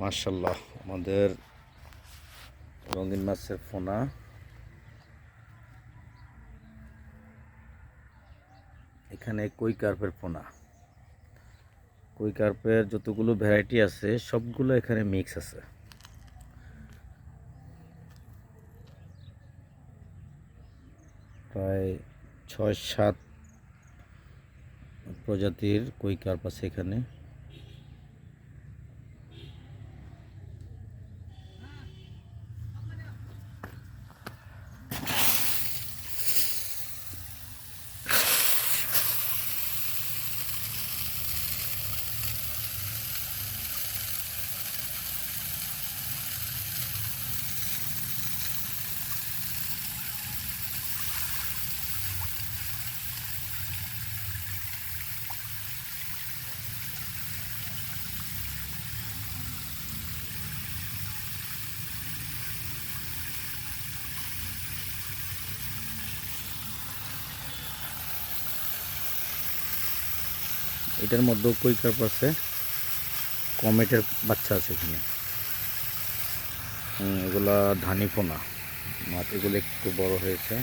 মার্শাল্লাহ আমাদের রঙিন মাছের ফোনা এখানে কই কার্পের ফোনা কই কার্পের যতগুলো ভ্যারাইটি আছে, সবগুলো এখানে মিক্স আছে। প্রায় ছয় সাত প্রজাতির কই কার্প আছে এখানে। এটার মধ্যেও কই কার্প আছে কমেটের বাচ্চা আছে এখানে। এগুলা ধানি পোনা। মাছ এগুলো একটু বড় হয়েছে।